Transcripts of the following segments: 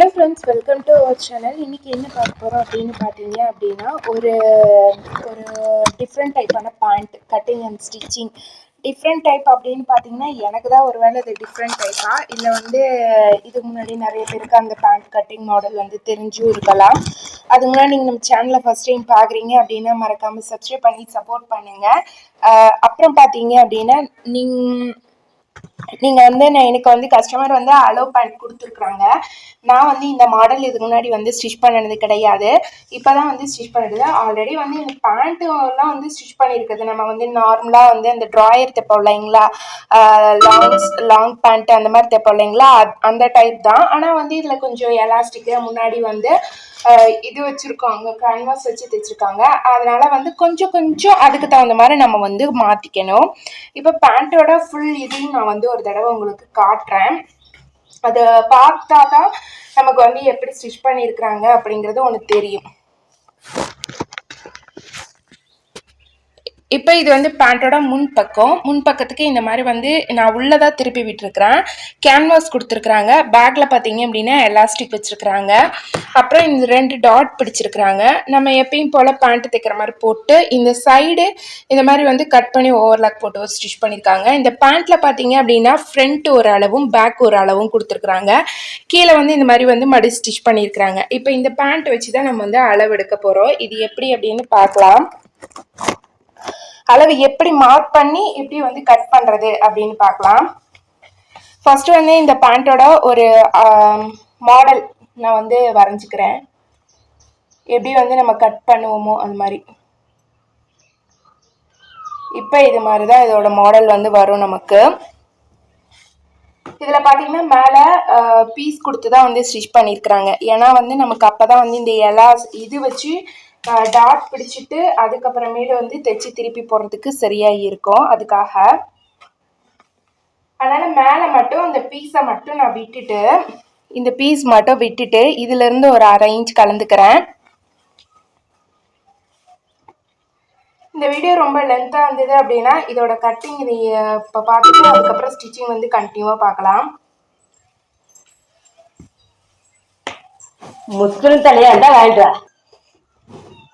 Hello friends welcome to our channel இன்றைக்கி என்ன பார்க்க போகிறோம் அப்படின்னு பார்த்தீங்க அப்படின்னா ஒரு ஒரு different டைப்பான pant cutting and stitching different type அப்படின்னு பார்த்தீங்கன்னா எனக்கு தான் ஒரு வேளை இது டிஃப்ரெண்ட் டைப்பாக இல்லை வந்து இதுக்கு முன்னாடி நிறைய பேருக்கு அந்த பேண்ட் கட்டிங் மாடல் வந்து தெரிஞ்சும் இருக்கலாம். அது முன்னாடி நீங்கள் நம்ம சேனலை ஃபஸ்ட் டைம் பார்க்குறீங்க அப்படின்னா மறக்காமல் சப்ஸ்கிரைப் பண்ணி சப்போர்ட் பண்ணுங்கள் அப்புறம் பார்த்தீங்க அப்படின்னா நீங்கள் நீங்கள் வந்து நான் எனக்கு வந்து கஸ்டமர் வந்து அலோ பேண்ட் கொடுத்துருக்குறாங்க. நான் வந்து இந்த மாடல் இதுக்கு முன்னாடி வந்து ஸ்டிச் பண்ணது கிடையாது. இப்போ தான் வந்து ஸ்டிச் பண்ணுறது ஆல்ரெடி வந்து இந்த பேண்ட்டுலாம் வந்து ஸ்டிச் பண்ணியிருக்குது நம்ம வந்து நார்மலாக வந்து அந்த ட்ராயர் தைப்போம் இல்லைங்களா? லாங் லாங் பேண்ட் அந்த மாதிரி தைப்போம் இல்லைங்களா? அந்த டைப் தான். ஆனால் வந்து இதில் கொஞ்சம் எலாஸ்டிக்கு முன்னாடி வந்து இது வச்சுருக்காங்க. கேன்வாஸ் வச்சு தைச்சிருக்காங்க. அதனால் வந்து கொஞ்சம் கொஞ்சம் அதுக்கு தகுந்த மாதிரி நம்ம வந்து மாற்றிக்கணும் இப்போ பேண்ட்டோட ஃபுல் இதையும் நான் வந்து ஒரு தடவை உங்களுக்கு காட்டுறேன். அதை பார்த்தா தான் நமக்கு வந்து எப்படி ஸ்டிச் பண்ணியிருக்கிறாங்க அப்படிங்கிறது ஒன்று தெரியும். இப்போ இது வந்து பேண்ட்டோட முன் பக்கம் முன் பக்கத்துக்கு இந்த மாதிரி வந்து நான் உள்ளதாக திருப்பி விட்டுருக்குறேன். கேன்வாஸ் கொடுத்துருக்குறாங்க. பேக்கில் பார்த்தீங்க அப்படின்னா எலாஸ்டிக் வச்சுருக்குறாங்க. அப்புறம் இந்த ரெண்டு டாட் பிடிச்சிருக்கிறாங்க. நம்ம எப்பயும் போல் பேண்ட் தைக்கிற மாதிரி போட்டு இந்த சைடு இந்த மாதிரி வந்து கட் பண்ணி ஓவர்லாக் போட்டு ஒரு ஸ்டிச் பண்ணியிருக்காங்க இந்த பேண்ட்டில் பார்த்தீங்க அப்படின்னா ஃப்ரண்ட் ஒரு அளவும் பேக் ஒரு அளவும் கொடுத்துருக்குறாங்க. கீழே வந்து இந்த மாதிரி வந்து மடி ஸ்டிச் பண்ணியிருக்கிறாங்க இப்போ இந்த பேண்ட் வச்சு தான் நம்ம வந்து அளவு எடுக்க போகிறோம் இது எப்படி அப்படின்னு பார்க்கலாம். அளவு எப்படி மார்க் பண்ணி எப்படி வந்து கட் பண்ணுறது அப்படின்னு பார்க்கலாம். ஃபர்ஸ்ட் வந்து இந்த பேண்ட்டோட ஒரு மாடல் நான் வந்து வரைஞ்சிக்கிறேன். எப்படி வந்து நம்ம கட் பண்ணுவோமோ அது மாதிரி. இப்போ இது மாதிரி தான் இதோட மாடல் வந்து வரும் நமக்கு. இதில் பார்த்தீங்கன்னா மேலே பீஸ் கொடுத்து தான் வந்து ஸ்டிச் பண்ணியிருக்கிறாங்க. ஏன்னா வந்து நமக்கு அப்போ தான் வந்து இந்த எலா இது வச்சு டாட் பிடிச்சிட்டு அதுக்கப்புறமேலு வந்து தைச்சி திருப்பி போடுறதுக்கு சரியாக இருக்கும். அதுக்காக. அதனால் மேலே மட்டும் அந்த பீஸை மட்டும் நான் விட்டுட்டு இந்த பீஸ் மட்டும் விட்டுட்டு இதுலேருந்து ஒரு அரை இன்ச் கலந்துக்கிறேன். இந்த வீடியோ ரொம்ப லென்த்தாக இருந்தது அப்படின்னா இதோட கட்டிங் இதை இப்போ பார்த்துட்டு அதுக்கப்புறம் ஸ்டிச்சிங் வந்து கண்டினியூவாக பார்க்கலாம். முஸ்லிம் தலையாக இருந்தால் வாங்கிட்டு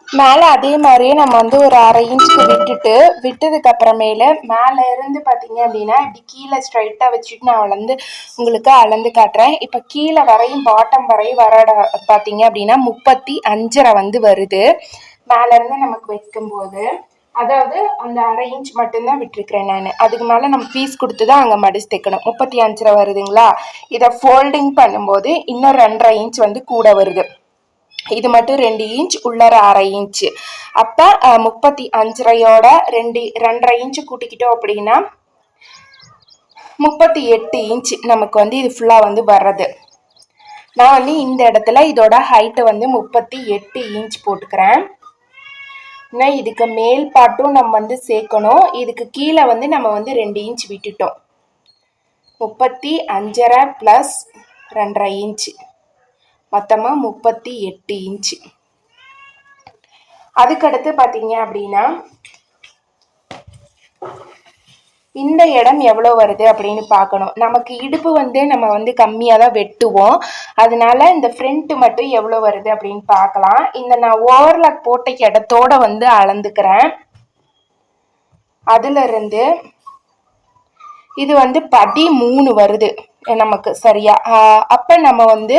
மேலே அதே மாதிரியே நம்ம வந்து ஒரு அரை இன்ச்சுக்கு விட்டுட்டு விட்டதுக்கு அப்புறமேல மேலே இருந்து பார்த்தீங்க அப்படின்னா இப்படி கீழே ஸ்ட்ரைட்டாக வச்சுட்டு நான் வளர்ந்து உங்களுக்கு அளந்து காட்டுறேன். இப்போ கீழே வரையும் பாட்டம் வரையும் வர பார்த்தீங்க அப்படின்னா முப்பத்தி அஞ்சரை வந்து வருது. மேலேருந்து நமக்கு வைக்கும்போது அதாவது அந்த அரை இன்ச் மட்டும்தான் விட்டுருக்கிறேன் நான். அதுக்கு மேலே நம்ம பீஸ் கொடுத்து தான் அங்கே மடிச்சு தைக்கணும். முப்பத்தி அஞ்சரை வருதுங்களா? இதை ஃபோல்டிங் பண்ணும்போது இன்னும் ரெண்டரை இன்ச் வந்து கூட வருது. இது மட்டும் ரெண்டு இன்ச் உள்ளர அரை இன்ச் அப்போ முப்பத்தி அஞ்சரையோட ரெண்டு ரெண்டரை இன்ச்சு கூட்டிக்கிட்டோம் அப்படின்னா முப்பத்தி எட்டு இன்ச் நமக்கு வந்து இது ஃபுல்லாக வந்து வர்றது. நான் வந்து இந்த இடத்துல இதோட ஹைட்டை வந்து முப்பத்தி எட்டு இன்ச் போட்டுக்கிறேன். இன்னும் இதுக்கு மேல் பாட்டும் நம்ம வந்து சேர்க்கணும். இதுக்கு கீழே வந்து நம்ம வந்து ரெண்டு இன்ச் விட்டுட்டோம். முப்பத்தி அஞ்சரை ப்ளஸ் ரெண்டரை இன்ச்சு மொத்தமாக முப்பத்தி எட்டு இன்ச்சு அதுக்கடுத்து பார்த்தீங்க அப்படின்னா இந்த இடம் எவ்வளோ வருது அப்படின்னு பார்க்கணும். நமக்கு இடுப்பு வந்து நம்ம வந்து கம்மியாக தான் வெட்டுவோம். அதனால இந்த ஃப்ரண்ட்டு மட்டும் எவ்வளோ வருது அப்படின்னு பார்க்கலாம். இந்த நான் ஓவர்லாக் போட்ட இடத்தோட வந்து அளந்துக்கிறேன். அதுலேருந்து இது வந்து பதிமூணு வருது. நமக்கு சரியா? அப்போ நம்ம வந்து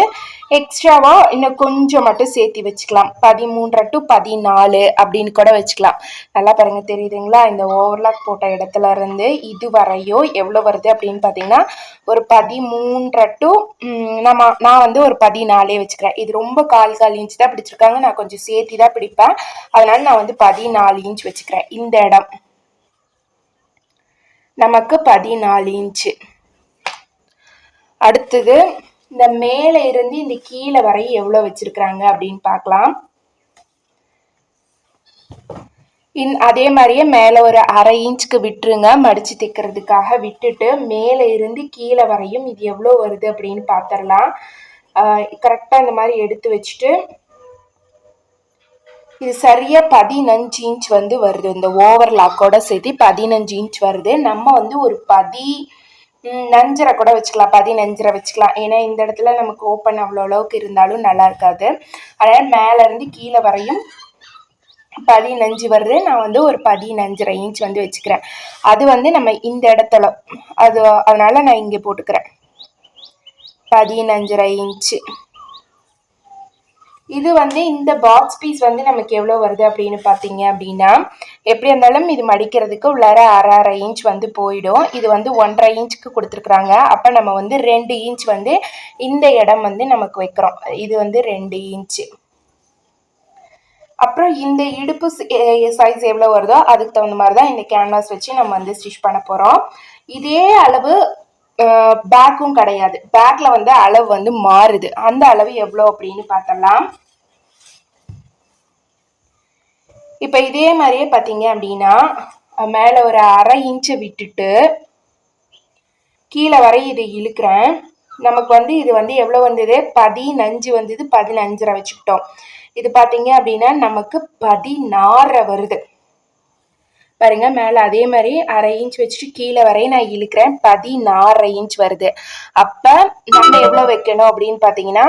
எக்ஸ்ட்ராவாக இன்னும் கொஞ்சம் மட்டும் சேர்த்தி வச்சுக்கலாம். பதிமூன்றரை டு பதினாலு அப்படின்னு கூட வச்சுக்கலாம். நல்லா பாருங்க தெரியுதுங்களா? இந்த ஓவர்லாக் போட்ட இடத்துல இருந்து இது வரையோ எவ்வளோ வருது அப்படின்னு பார்த்தீங்கன்னா ஒரு பதிமூன்றரை டு நம்ம நான் வந்து ஒரு பதினாலே வச்சுக்கிறேன். இது ரொம்ப கால் கால் இன்ச் தான் பிடிச்சிருக்காங்க. நான் கொஞ்சம் சேர்த்தி தான் பிடிப்பேன். அதனால நான் வந்து பதினாலு இன்ச் வச்சுக்கிறேன். இந்த இடம். நமக்கு பதினாலு இன்ச்சு அடுத்தது இந்த மேலே இருந்து இந்த கீழே வரை எவ்வளோ வச்சிருக்கிறாங்க அப்படின்னு பார்க்கலாம். இன் அதே மாதிரியே மேலே ஒரு அரை இன்ச்சுக்கு விட்டுருங்க. மடித்து தைக்கிறதுக்காக விட்டுட்டு மேலே இருந்து கீழே வரையும் இது எவ்வளோ வருது அப்படின்னு பார்த்துடலாம். கரெக்டாக இந்த மாதிரி எடுத்து வச்சுட்டு இது சரியாக பதினஞ்சு இன்ச் வந்து வருது. இந்த ஓவர்லாக்கோட சேர்த்து பதினஞ்சு இன்ச் வருது. நம்ம வந்து ஒரு பதி நஞ்சரை கூட வச்சுக்கலாம் பதினஞ்சரை வச்சுக்கலாம். ஏன்னா இந்த இடத்துல நமக்கு ஓப்பன் அவ்வளோ அளவுக்கு இருந்தாலும் நல்லா இருக்காது. அதனால் மேலேருந்து கீழே வரையும் பதினஞ்சு வருது. நான் வந்து ஒரு பதினஞ்சரை இன்ச் வந்து வச்சுக்கிறேன். அது வந்து நம்ம இந்த இடத்துல அது அதனால நான் இங்கே போட்டுக்கிறேன். பதினஞ்சரை இன்ச்சு இது வந்து இந்த பாக்ஸ் பீஸ் வந்து நமக்கு எவ்வளோ வருது அப்படின்னு பார்த்தீங்க அப்படின்னா எப்படி இருந்தாலும் இது மடிக்கிறதுக்கு உள்ளார அரை அரை இன்ச் வந்து போயிடும். இது வந்து ஒன்றரை இன்ச்சுக்கு கொடுத்துருக்குறாங்க. அப்போ நம்ம வந்து ரெண்டு இன்ச் வந்து இந்த இடம் வந்து நமக்கு வைக்கிறோம். இது வந்து ரெண்டு இன்ச்சு அப்புறம் இந்த இடுப்பு சைஸ் எவ்வளோ வருதோ அதுக்கு தகுந்த மாதிரி தான் இந்த கேன்வாஸ் வச்சு நம்ம வந்து ஸ்டிச் பண்ண போகிறோம் இதே அளவு பேக்கும் கிடையாது. பேக்கில் வந்து அளவு வந்து மாறுது. அந்த அளவு எவ்வளோ அப்படின்னு பார்த்தலாம். இப்போ இதே மாதிரியே பார்த்தீங்க அப்படின்னா மேலே ஒரு அரை இன்ச்சை விட்டுட்டு கீழே வரை இதை இழுக்கிறேன். நமக்கு வந்து இது வந்து எவ்வளோ வந்தது? பதினஞ்சு வந்தது. பதினஞ்சரை வச்சுக்கிட்டோம். இது பார்த்தீங்க அப்படின்னா நமக்கு பதினாறை வருது. பாருங்க மேலே அதே மாதிரி அரை இன்ச் வச்சுட்டு கீழே வரையும் நான் இழுக்கிறேன். பதினாறு இன்ச் வருது. அப்போ நம்ம எவ்வளோ வைக்கணும் அப்படின்னு பார்த்தீங்கன்னா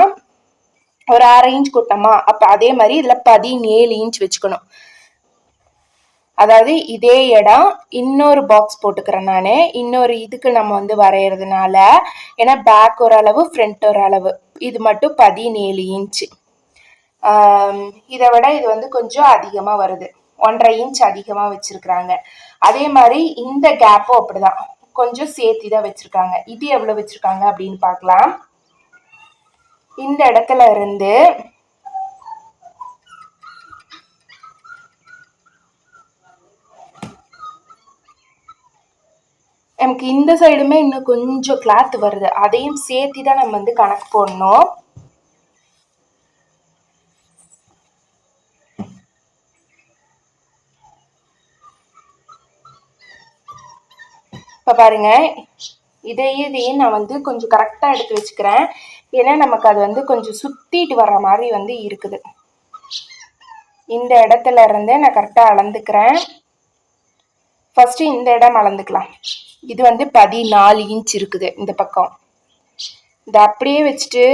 ஒரு அரை இன்ச் கூட்டமா? அப்போ அதே மாதிரி இதில் பதினேழு இன்ச் வச்சுக்கணும். அதாவது இதே இடம் இன்னொரு பாக்ஸ் போட்டுக்கிறேன் நான். இன்னொரு இதுக்கு நம்ம வந்து வரைகிறதுனால ஏன்னா பேக் ஒரு அளவு ஃப்ரண்ட் ஒரு அளவு. இது மட்டும் பதினேழு இன்ச்சு இதை விட இது வந்து கொஞ்சம் அதிகமாக வருது. ஒன்றரை இன்ச் அதிகமாக வச்சுருக்குறாங்க. அதே மாதிரி இந்த கேப்பும் அப்படிதான். கொஞ்சம் சேர்த்தி தான் வச்சுருக்காங்க. இது எவ்வளோ வச்சுருக்காங்க அப்படின்னு பார்க்கலாம். இந்த இடத்துல இருந்து நமக்கு இந்த சைடுமே இன்னும் கொஞ்சம் கிளாத் வருது. அதையும் சேர்த்தி தான் நம்ம வந்து கணக்கு போடணும். இப்போ பாருங்கள் இதையும் இதையும் நான் வந்து கொஞ்சம் கரெக்டாக எடுத்து வச்சுக்கிறேன். ஏன்னா நமக்கு அது வந்து கொஞ்சம் சுற்றிட்டு வர்ற மாதிரி வந்து இருக்குது. இந்த இடத்துல இருந்தே நான் கரெக்டாக அளந்துக்கிறேன். ஃபஸ்ட்டு இந்த இடம் அளந்துக்கலாம். இது வந்து பதினாலு இன்ச் இருக்குது இந்த பக்கம். இதை அப்படியே வச்சுட்டு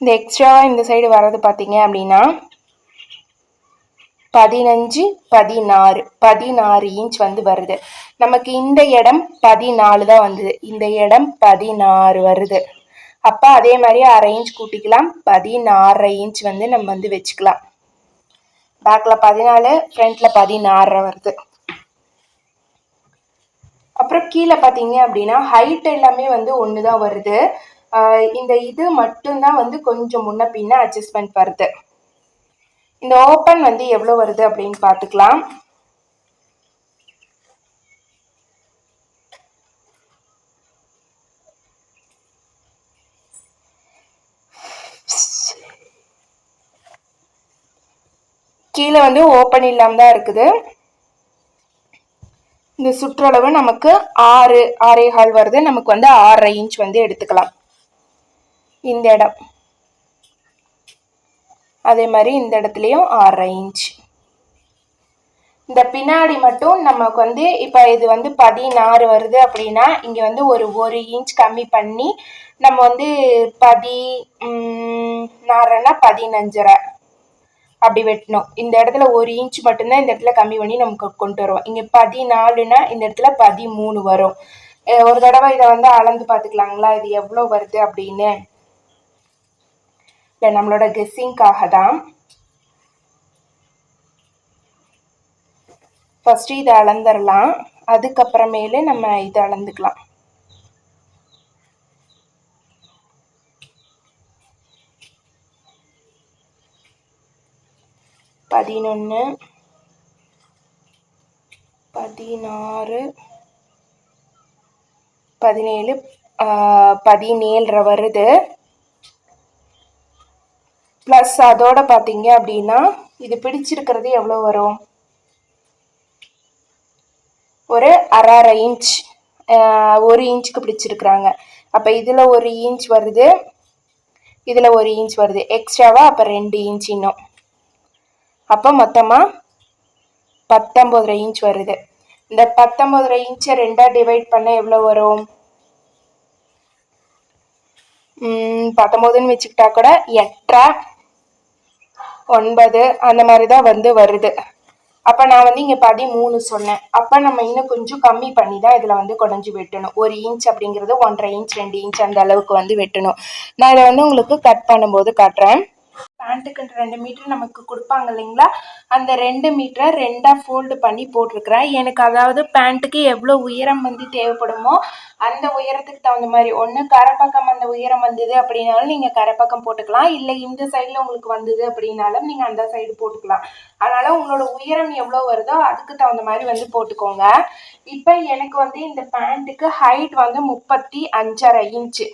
இந்த எக்ஸ்ட்ரா இந்த சைடு வர்றது பார்த்தீங்க அப்படின்னா பதினஞ்சு பதினாறு பதினாறு இன்ச் வந்து வருது. நமக்கு இந்த இடம் பதினாலு தான் வந்தது. இந்த இடம் பதினாறு வருது. அப்போ அதே மாதிரி அரை இன்ச் கூட்டிக்கலாம். பதினாறரை இன்ச் வந்து நம்ம வந்து வச்சுக்கலாம். பேக்கில் பதினாலு ஃப்ரண்ட்டில் பதினாறரை வருது. அப்புறம் கீழே பார்த்தீங்க அப்படின்னா ஹைட் எல்லாமே வந்து ஒன்று தான் வருது இந்த இது மட்டும்தான் வந்து கொஞ்சம் முன்ன பின்ன அட்ஜஸ்ட்மெண்ட் வருது. இந்த ஓப்பன் வந்து எவ்வளோ வருது அப்படின்னு பார்த்துக்கலாம். கீழே வந்து ஓப்பன் இல்லாமல் தான் இருக்குது. இந்த சுற்றளவு நமக்கு ஆறு ஆறே கால் வருது. நமக்கு வந்து ஆறரை இன்ச் வந்து எடுத்துக்கலாம். இந்த இடம். அதே மாதிரி இந்த இடத்துலையும் ஆறரை இன்ச் இந்த பின்னாடி மட்டும் நமக்கு வந்து இப்போ இது வந்து பதினாறு வருது அப்படின்னா இங்கே வந்து ஒரு ஒரு இன்ச் கம்மி பண்ணி நம்ம வந்து பதி நாறுனா பதினஞ்சரை. அப்படி வெட்டணும். இந்த இடத்துல ஒரு இன்ச் மட்டும்தான் இந்த இடத்துல கம்மி பண்ணி நமக்கு கொண்டு வருவோம். இங்கே பதினாலுனா இந்த இடத்துல பதிமூணு வரும். ஒரு தடவை இதை வந்து அளந்து பார்த்துக்கலாங்களா? இது எவ்வளோ வருது அப்படின்னு. இல்லை நம்மளோட கெஸ்ஸிங்காக தான். ஃபஸ்ட்டு இதை அளந்துடலாம் அதுக்கப்புறமேலு நம்ம இதை அளந்துக்கலாம். பதினொன்று பதினாறு பதினேழு பதினேழு பதினேழரை வருது. ப்ளஸ் அதோட பார்த்தீங்க அப்படின்னா இது பிடிச்சிருக்கிறது எவ்வளோ வரும்? ஒரு அரை அரை இன்ச் ஒரு இன்ச்சுக்கு பிடிச்சிருக்கிறாங்க. அப்போ இதில் ஒரு இன்ச் வருது இதில் ஒரு இன்ச் வருது. எக்ஸ்ட்ராவாக அப்போ ரெண்டு இன்ச் இன்னும். அப்போ மொத்தமாக பத்தொம்போதரை இன்ச் வருது. இந்த பத்தொம்பதரை இன்ச்சை ரெண்டாக டிவைட் பண்ண எவ்வளோ வரும்? பத்தொம்போதுன்னு வச்சுக்கிட்டா கூட எட்டரை ஒன்பது அந்த மாதிரி தான் வந்து வருது. அப்போ நான் வந்து இங்கே பதிமூணு சொன்னேன். அப்போ நம்ம இன்னும் கொஞ்சம் கம்மி பண்ணி தான் இதில் வந்து குடஞ்சி வெட்டணும். ஒரு இன்ச் அப்படிங்கிறது ஒன்றரை இன்ச் ரெண்டு இன்ச் அந்த அளவுக்கு வந்து வெட்டணும். நான் இதை வந்து உங்களுக்கு கட் பண்ணும்போது காட்டுறேன். பேண்ட்டுக்கு ரெண்டு மீட்டர் நமக்கு கொடுப்பாங்க இல்லைங்களா? அந்த ரெண்டு மீட்டரை ரெண்டாக ஃபோல்டு பண்ணி போட்டிருக்கிறேன். எனக்கு அதாவது பேண்ட்டுக்கு எவ்வளோ உயரம் வந்து தேவைப்படுமோ அந்த உயரத்துக்கு தகுந்த மாதிரி ஒன்று கரைப்பக்கம் அந்த உயரம் வந்தது அப்படின்னாலும் நீங்கள் கரைப்பக்கம் போட்டுக்கலாம். இல்லை இந்த சைடில் உங்களுக்கு வந்தது அப்படின்னாலும் நீங்கள் அந்த சைடு போட்டுக்கலாம். அதனால் உங்களோட உயரம் எவ்வளோ வருதோ அதுக்கு தகுந்த மாதிரி வந்து போட்டுக்கோங்க. இப்போ எனக்கு வந்து இந்த பேண்ட்டுக்கு ஹைட் வந்து முப்பத்தி அஞ்சரை இன்ச்சு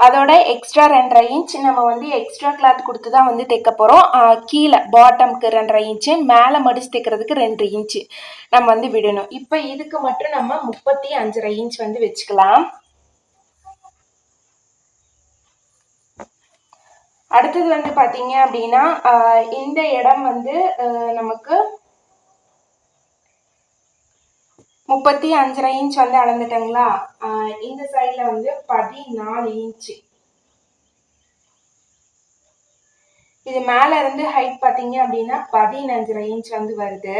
அதோட எக்ஸ்ட்ரா ரெண்டரை இன்ச் நம்ம வந்து எக்ஸ்ட்ரா கிளாத் கொடுத்து தான் வந்து தைக்க போகிறோம் கீழே பாட்டம்க்கு ரெண்டரை இன்ச்சு மேலே மடிச்சு தைக்கிறதுக்கு ரெண்டு இன்ச்சு நம்ம வந்து விடணும். இப்போ இதுக்கு மட்டும் நம்ம முப்பத்தி அஞ்சரை இன்ச் வந்து வச்சுக்கலாம். அடுத்தது வந்து பார்த்தீங்க அப்படின்னா இந்த இடம் வந்து நமக்கு முப்பத்தி அஞ்சரை இன்ச் வந்து அளந்துட்டங்களா? இந்த சைடில் வந்து பதினாலு இன்ச்சு இது மேலே இருந்து ஹைட் பார்த்தீங்க அப்படின்னா பதினஞ்சரை இன்ச் வந்து வருது.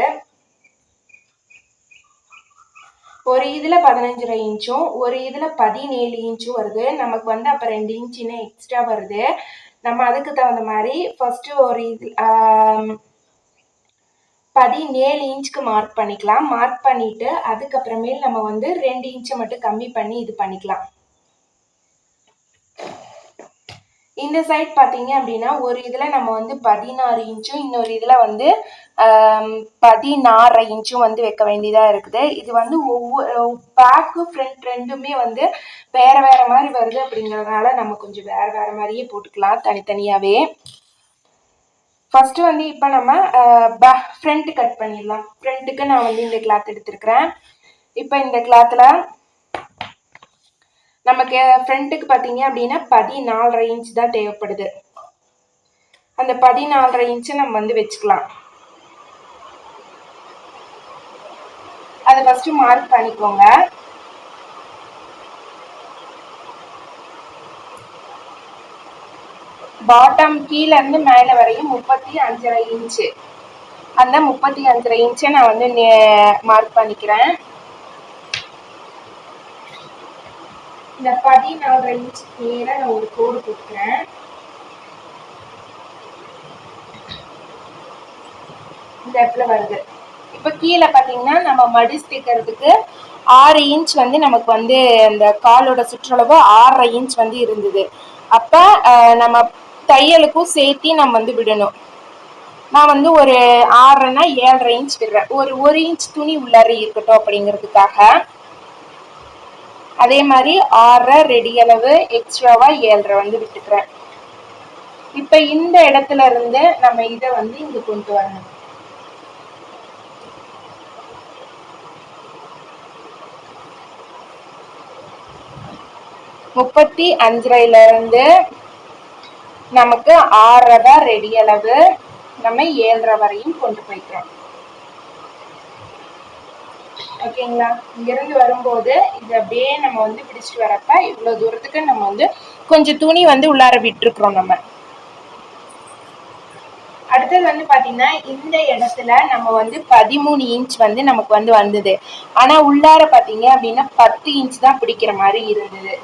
ஒரு இதில் பதினஞ்சரை இன்ச்சும் ஒரு இதில் பதினேழு இன்ச்சும் வருது. நமக்கு வந்து அப்போ ரெண்டு இன்ச்சுன்னு எக்ஸ்ட்ரா வருது. நம்ம அதுக்கு தகுந்த மாதிரி ஃபஸ்ட்டு ஒரு இது பதினேழு இன்ச்சுக்கு மார்க் பண்ணிக்கலாம். மார்க் பண்ணிட்டு அதுக்கப்புறமேல் நம்ம வந்து ரெண்டு இன்ச்சை மட்டும் கம்மி பண்ணி இது பண்ணிக்கலாம். இந்த சைட் பார்த்தீங்க அப்படின்னா ஒரு இதில் நம்ம வந்து பதினாறு இன்ச்சும் இன்னொரு இதில் வந்து பதினாறரை இன்ச்சும் வந்து வைக்க வேண்டியதாக இருக்குது. இது வந்து ஒவ்வொரு பேக்கு ஃப்ரண்ட் ரெண்டுமே வந்து வேறு வேறு மாதிரி வருது அப்படிங்கிறதுனால நம்ம கொஞ்சம் வேறு வேறு மாதிரியே போட்டுக்கலாம் தனித்தனியாகவே ஃபஸ்ட்டு வந்து இப்போ நம்ம பே ஃப்ரண்ட் கட் பண்ணிடலாம். ஃப்ரண்ட்டுக்கு நான் வந்து இந்த கிளாத் எடுத்திருக்கிறேன். இப்போ இந்த கிளாத்தில் நமக்கு ஃப்ரண்ட்டுக்கு பார்த்தீங்க அப்படின்னா பதினாலரை இன்ச் தான் தேவைப்படுது. அந்த பதினாலரை இன்ச்சை நம்ம வந்து வச்சுக்கலாம். அதை ஃபஸ்ட்டு மார்க் பண்ணிக்கோங்க. பாட்டம் கீழே இருந்து மேலே வரையும் முப்பத்தி அஞ்சரை இன்ச்சு அந்த முப்பத்தி அஞ்சரை இன்ச்சை நான் வந்து மார்க் பண்ணிக்கிறேன். இந்த பதினாலரை இன்ச் நேராக நான் ஒரு கோடு கொடுக்குறேன். இந்த இடத்துல வருது. இப்போ கீழே பார்த்தீங்கன்னா நம்ம மடி ஸ்டிக்கிறதுக்கு ஆறு இன்ச் வந்து நமக்கு வந்து அந்த காலோட சுற்றளவு ஆறரை இன்ச் வந்து இருந்தது. அப்போ நம்ம தையலுக்கும் சேர்த்து நம்ம வந்து விடணும். நான் வந்து ஒரு ஆறரைனா ஏழரை இன்ச் விடுறேன். ஒரு ஒரு இன்ச் துணி உள்ளார இருக்கட்டும் அப்படிங்கிறதுக்காக. அதே மாதிரி ஆறரை ரெடி அளவு எக்ஸ்ட்ராவா ஏழரை வந்து விட்டுக்கிறேன். இப்போ இந்த இடத்துல இருந்து நம்ம இதை வந்து இங்க கொண்டு வரணும். முப்பத்தி அஞ்சரைல இருந்து நமக்கு ஆறரை தான் ரெடி அளவு. நம்ம ஏழரை வரையும் கொண்டு போய்க்கிறோம். ஓகேங்களா இங்கிருந்து வரும்போது இது அப்படியே நம்ம வந்து பிடிச்சிட்டு வரப்ப இவ்வளோ தூரத்துக்கு நம்ம வந்து கொஞ்சம் துணி வந்து உள்ளார விட்டுருக்குறோம் நம்ம. அடுத்தது வந்து பாத்தீங்கன்னா இந்த இடத்துல நம்ம வந்து பதிமூணு இன்ச் வந்து நமக்கு வந்து வந்தது. ஆனா உள்ளார பார்த்தீங்க அப்படின்னா பத்து இன்ச் தான் பிடிக்கிற மாதிரி இருந்தது.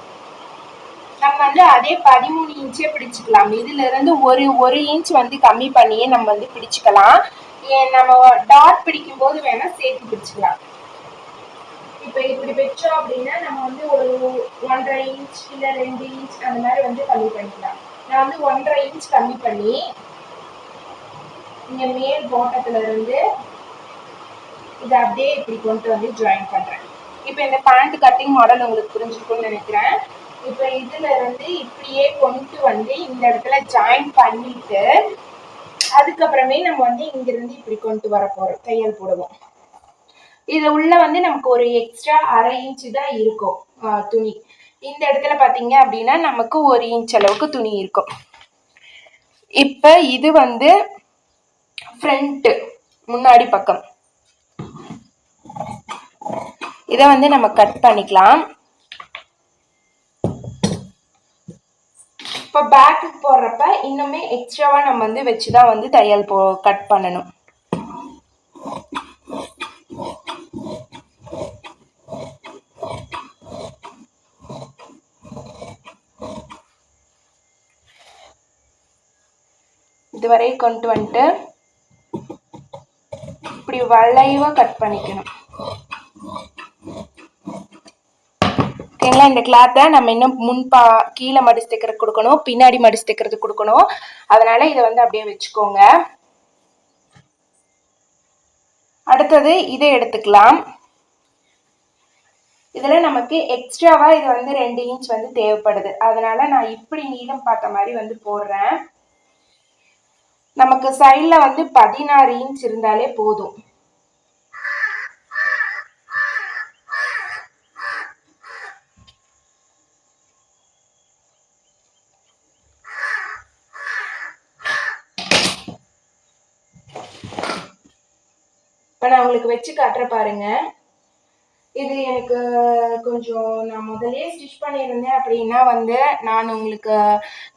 நம்ம வந்து அதே பதிமூணு இன்ச்சே பிடிச்சிக்கலாம். இதுல இருந்து ஒரு ஒரு இன்ச் வந்து கம்மி பண்ணியே நம்ம வந்து பிடிச்சிக்கலாம். ஏன் நம்ம டாட் பிடிக்கும் போது வேணா சேர்த்து பிடிச்சிக்கலாம். இப்போ இப்படி வச்சோம் அப்படின்னா நம்ம வந்து ஒரு ஒன்றரை இன்ச் இல்ல ரெண்டு இன்ச் அந்த மாதிரி வந்து கம்மி பண்ணிக்கலாம். நான் வந்து ஒன்றரை இன்ச் கம்மி பண்ணி இங்க மேல் போட்டத்துல இருந்து இதை அப்படியே இப்படி கொண்டு வந்து ஜாயின் பண்றேன். இப்போ இந்த பேண்ட் கட்டிங் மாடல் உங்களுக்கு புரிஞ்சிருக்கும்னு நினைக்கிறேன். இப்போ இதுல இருந்து இப்படியே கொண்டு வந்து இந்த இடத்துல ஜாயின் பண்ணிட்டு அதுக்கப்புறமே நம்ம வந்து இங்கிருந்து இப்படி கொண்டு வர போறோம் தையல் போடுவோம். இது உள்ள வந்து நமக்கு ஒரு எக்ஸ்ட்ரா அரை இன்ச்சு தான் இருக்கும் துணி. இந்த இடத்துல பார்த்தீங்க அப்படின்னா நமக்கு ஒரு இன்ச் அளவுக்கு துணி இருக்கும். இப்போ இது வந்து ஃப்ரண்ட்டு முன்னாடி பக்கம். இதை வந்து நம்ம கட் பண்ணிக்கலாம். இப்போ பேக்கு போடுறப்ப இன்னுமே எக்ஸ்ட்ராவாக நம்ம வந்து வச்சு தான் வந்து தையல் போ கட் பண்ணணும். இதுவரை கொண்டு வந்துட்டு இப்படி வளைவாக கட் பண்ணிக்கணும். பார்த்தீங்களா இந்த கிளாத்தை நம்ம இன்னும் முன்பா கீழே மடிச்சு தைக்கிறதுக்கு கொடுக்கணும் பின்னாடி மடிச்சு தைக்கிறதுக்கு கொடுக்கணும். அதனால இதை வந்து அப்படியே வச்சுக்கோங்க. அடுத்தது இதை எடுத்துக்கலாம். இதில் நமக்கு எக்ஸ்ட்ராவாக இது வந்து ரெண்டு இன்ச் வந்து தேவைப்படுது. அதனால நான் இப்படி நீளம் பார்த்த மாதிரி வந்து போடுறேன். நமக்கு சைடில் வந்து பதினாறு இன்ச் இருந்தாலே போதும். நான் உங்களுக்கு வச்சு கட்டுற பாருங்க. இது எனக்கு கொஞ்சம் நான் முதலே ஸ்டிச் பண்ணியிருந்தேன் அப்படின்னா வந்து நான் உங்களுக்கு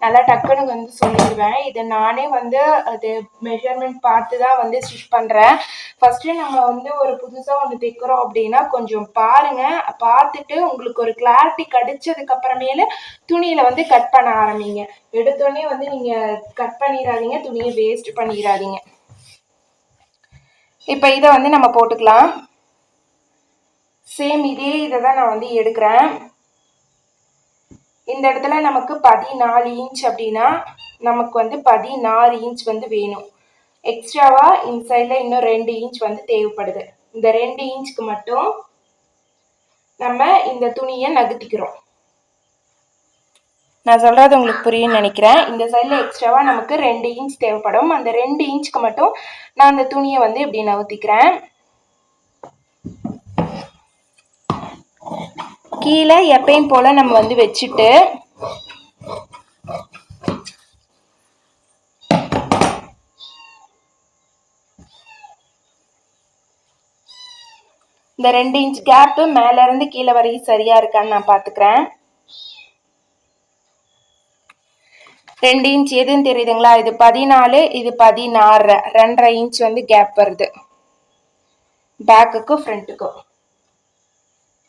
நல்லா டக்குன்னு வந்து சொல்லிடுவேன். இது நானே வந்து அது மெஷர்மெண்ட் பார்த்து தான் வந்து ஸ்டிச் பண்ணுறேன் ஃபஸ்ட்டு நம்ம வந்து ஒரு புதுசாக ஒன்று தைக்கிறோம் அப்படின்னா கொஞ்சம் பாருங்கள் பார்த்துட்டு உங்களுக்கு ஒரு கிளாரிட்டி கிடைச்சதுக்கப்புறமேல துணியில் வந்து கட் பண்ண ஆரம்பிங்க. எடுத்தோடனே வந்து நீங்கள் கட் பண்ணிடாதீங்க துணியை வேஸ்ட் பண்ணிடாதீங்க இப்போ இதை வந்து நம்ம போட்டுக்கலாம். சேம் இதே இதை தான் நான் வந்து எடுக்கிறேன். இந்த இடத்துல நமக்கு பதினாலு இன்ச் அப்படின்னா நமக்கு வந்து பதினாறு இன்ச் வந்து வேணும். எக்ஸ்ட்ராவாக இந்த சைடில் இன்னும் ரெண்டு இன்ச் வந்து தேவைப்படுது. இந்த ரெண்டு இன்ச்சுக்கு மட்டும் நம்ம இந்த துணியை நகர்த்திக்கிறோம் நான் சொல்கிறது உங்களுக்கு புரியும்னு நினைக்கிறேன். இந்த சைடில் எக்ஸ்ட்ராவாக நமக்கு ரெண்டு இன்ச் தேவைப்படும். அந்த ரெண்டு இன்ச்சுக்கு மட்டும் நான் அந்த துணியை வந்து இப்படி நவுத்திக்கிறேன். கீழே எப்பயும் போல் நம்ம வந்து வச்சுட்டு இந்த ரெண்டு இன்ச் கேப்பு மேலேருந்து கீழே வரைக்கும் சரியாக இருக்கான்னு நான் பார்த்துக்கிறேன் ரெண்டு இன்ச் எதுன்னு தெரியுதுங்களா? இது பதினாலு இது பதினாறு. ரெண்டரை இன்ச் வந்து கேப் வருது. பேக்குக்கும் ஃப்ரண்ட்டுக்கும்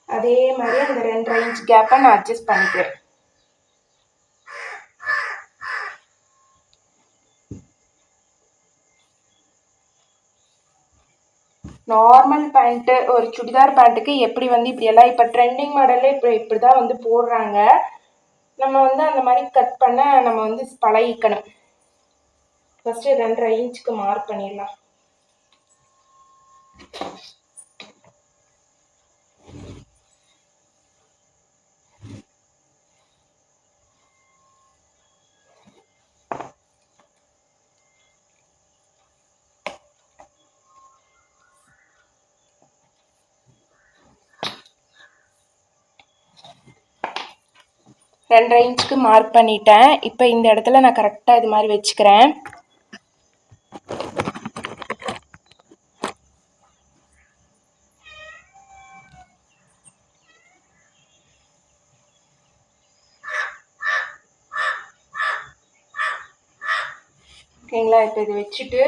அதே மாதிரி அந்த ரெண்டரை இன்ச் கேப்பை நான் அட்ஜஸ்ட் பண்ணிக்கிறேன். நார்மல் பேண்ட்டு ஒரு சுடிதார் பேண்ட்டுக்கு எப்படி வந்து இப்படியெல்லாம் இப்போ ட்ரெண்டிங் மாடல்ல இப்போ இப்படி தான் வந்து போடுறாங்க. நம்ம வந்து அந்த மாதிரி கட் பண்ண நம்ம வந்து பழகிக்கணும். ஃபஸ்ட்டு ரெண்டரை இன்ச்சுக்கு மார்க் பண்ணிடலாம். ரெண்டரை இன்ச்சுக்கு மார்க் பண்ணிட்டேன். இப்போ இந்த இடத்துல நான் கரெக்டாக இது மாதிரி வச்சுக்கிறேன். ஓகேங்களா? இப்போ இதை வச்சுட்டு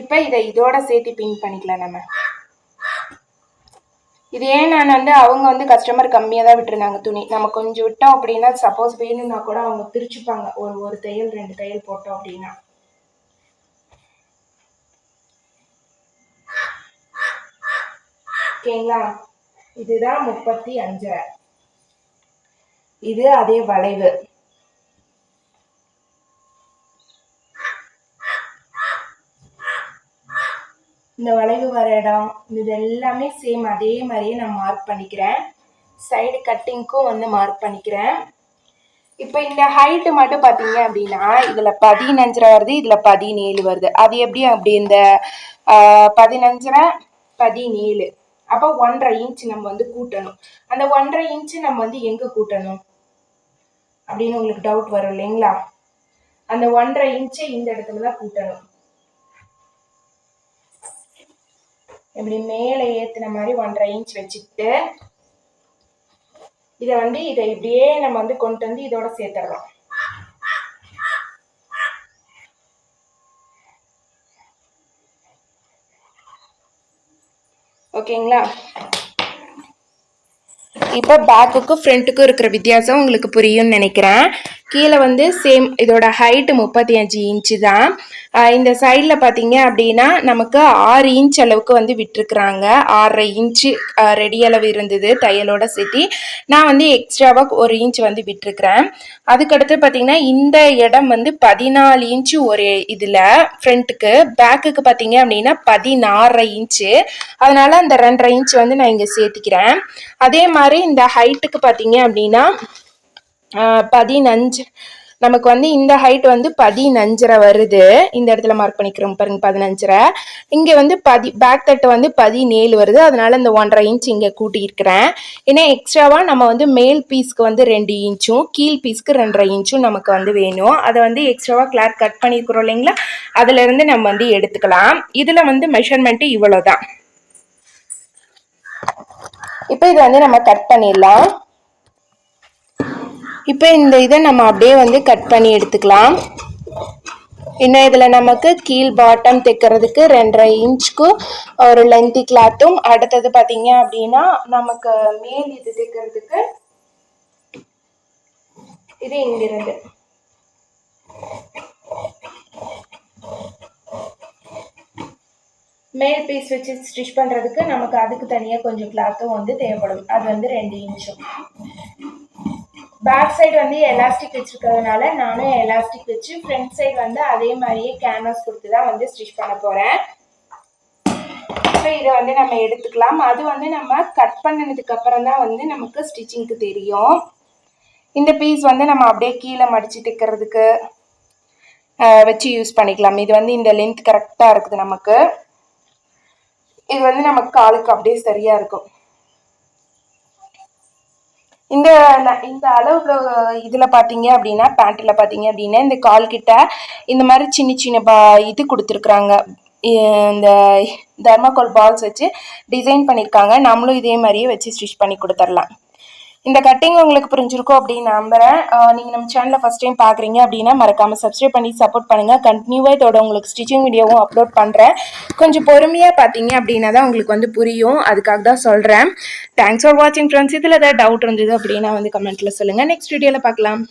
இப்போ இதை இதோட சேர்த்து பின் பண்ணிக்கலாம் நம்ம. இது ஏன் நான் வந்து அவங்க வந்து கஸ்டமர் கம்மியாக தான் விட்டுருந்தாங்க துணி. நம்ம கொஞ்சம் விட்டோம் அப்படின்னா சப்போஸ் வேணும்னா கூட அவங்க பிரிச்சுப்பாங்க. ஒரு ஒரு தையல் ரெண்டு தையல் போட்டோம் அப்படின்னா. ஓகேங்களா? இதுதான் முப்பத்தி அஞ்சரை இது அதே வளைவு. இந்த வளைவு வர இடம் இது எல்லாமே சேம் அதே மாதிரியே நான் மார்க் பண்ணிக்கிறேன். சைடு கட்டிங்க்கும் வந்து மார்க் பண்ணிக்கிறேன். இப்போ இந்த ஹைட்டு மட்டும் பார்த்தீங்க அப்படின்னா இதில் பதினஞ்சரை வருது இதில் பதினேழு வருது. அது எப்படி? அப்படி இந்த பதினஞ்சரை பதினேழு. அப்போ ஒன்றரை இன்ச் நம்ம வந்து கூட்டணும். அந்த ஒன்றரை இன்ச் நம்ம வந்து எங்கே கூட்டணும்? அப்படின்னு உங்களுக்கு டவுட் வரும் இல்லைங்களா? அந்த ஒன்றரை இன்ச்சு இந்த இடத்துல தான் கூட்டணும். இப்படி மேலே ஏற்றின மாதிரி ஒன்றரை இன்ச் வச்சுட்டு இதை வந்து இதை இப்படியே நம்ம வந்து கொண்டு வந்து இதோட சேர்த்துடுறோம் ஓகேங்களா? இப்போ பேக்குக்கும் ஃப்ரண்ட்டுக்கும் இருக்கிற வித்தியாசம் உங்களுக்கு புரியும்னு நினைக்கிறேன். கீழே வந்து சேம் இதோட ஹைட்டு முப்பத்தி அஞ்சு இன்ச்சு தான் இந்த சைடில் பார்த்தீங்க அப்படின்னா நமக்கு ஆறு இன்ச் அளவுக்கு வந்து விட்டுருக்குறாங்க. ஆறரை இன்ச்சு ரெடி அளவு இருந்தது தையலோட சேர்த்தி நான் வந்து எக்ஸ்ட்ராவாக ஒரு இன்ச் வந்து விட்டுருக்குறேன். அதுக்கடுத்து பார்த்தீங்கன்னா இந்த இடம் வந்து பதினாலு இன்ச்சு ஒரு இதில் ஃப்ரண்ட்டுக்கு பேக்குக்கு பார்த்தீங்க அப்படின்னா பதினாறரை இன்ச்சு அதனால் அந்த ரெண்டரை இன்ச் வந்து நான் இங்கே சேர்த்திக்கிறேன். அதே மாதிரி இந்த ஹைட்டுக்கு பார்த்தீங்க அப்படின்னா பதினஞ்சு. நமக்கு வந்து இந்த ஹைட் வந்து பதினஞ்சரை வருது. இந்த இடத்துல மார்க் பண்ணிக்கிறோம் பாருங்க பதினஞ்சரை. இங்கே வந்து பதி பேக் தட்டு வந்து பதினேழு வருது. அதனால இந்த ஒன்றரை இன்ச் இங்கே கூட்டியிருக்கிறேன். ஏன்னா எக்ஸ்ட்ராவாக நம்ம வந்து மேல் பீஸ்க்கு வந்து ரெண்டு இன்ச்சும் கீழ் பீஸ்க்கு ரெண்டரை இன்ச்சும் நமக்கு வந்து வேணும். அதை வந்து எக்ஸ்ட்ராவாக கிளாத் கட் பண்ணியிருக்கிறோம் இல்லைங்களா? அதுலேருந்து நம்ம வந்து எடுத்துக்கலாம். இதில் வந்து மெஷர்மெண்ட்டு இவ்வளோ தான் இப்போ இதை வந்து நம்ம கட் பண்ணிடலாம். இப்போ இந்த இதை நம்ம அப்படியே வந்து கட் பண்ணி எடுத்துக்கலாம். இன்னும் இதில் நமக்கு கீழ் பாட்டம் தைக்கிறதுக்கு ரெண்டரை இன்ச்சுக்கு ஒரு லென்த்தி கிளாத்தும் அடுத்தது பார்த்தீங்க அப்படின்னா நமக்கு மேல் இது தைக்கிறதுக்கு இது இங்கிருந்து. மேல் பீஸ் வச்சு ஸ்டிச் பண்ணுறதுக்கு நமக்கு அதுக்கு தனியாக கொஞ்சம் கிளாத்தும் வந்து தேவைப்படும். அது வந்து ரெண்டு இன்ச்சும். பேக் சைடு வந்து எலாஸ்டிக் வச்சிருக்கிறதுனால நானும் எலாஸ்டிக் வச்சு ஃப்ரண்ட் சைடு வந்து அதே மாதிரியே கேன்வாஸ் கொடுத்து தான் வந்து ஸ்டிச் பண்ண போகிறேன் ஸோ இதை வந்து நம்ம எடுத்துக்கலாம். அது வந்து நம்ம கட் பண்ணினதுக்கு அப்புறம் தான் வந்து நமக்கு ஸ்டிச்சிங்க்கு தெரியும். இந்த பீஸ் வந்து நம்ம அப்படியே கீழே மடித்து தைக்கிறதுக்கு வச்சு யூஸ் பண்ணிக்கலாம். இது வந்து இந்த லென்த் கரெக்டாக இருக்குது நமக்கு. இது வந்து நமக்கு காலுக்கு அப்படியே சரியாக இருக்கும். இந்த இந்த அளவு இதில் பார்த்தீங்க அப்படின்னா பேண்ட்டில் பார்த்தீங்க அப்படின்னா இந்த கால் கிட்ட இந்த மாதிரி சின்ன சின்ன பா இது கொடுத்துருக்குறாங்க. இந்த தர்மாகோல் பால்ஸ் வச்சு டிசைன் பண்ணியிருக்காங்க நம்மளும் இதே மாதிரியே வச்சு ஸ்டிச் பண்ணி கொடுத்துர்லாம். இந்த கட்டிங் உங்களுக்கு புரிஞ்சிருக்கும் அப்படின்னு நம்புறேன். நீங்கள் நம்ம சேனலில் ஃபஸ்ட் டைம் பார்க்குறீங்க அப்படின்னா மறக்காமல் சப்ஸ்கிரைப் பண்ணி சப்போர்ட் பண்ணுங்கள் கண்டினியூவாக இதோட உங்களுக்கு ஸ்டிச்சிங் வீடியோவும் அப்லோட் பண்ணுறேன் கொஞ்சம் பொறுமையாக பார்த்தீங்க அப்படின்னா தான் உங்களுக்கு வந்து புரியும். அதுக்காக தான் சொல்கிறேன் தேங்க்ஸ் ஃபார் வாட்சிங் ஃப்ரெண்ட்ஸ் இதில் ஏதாவது டவுட் இருந்தது அப்படின்னா வந்து கமெண்ட்டில் சொல்லுங்கள் நெக்ஸ்ட் வீடியோவில் பார்க்கலாம்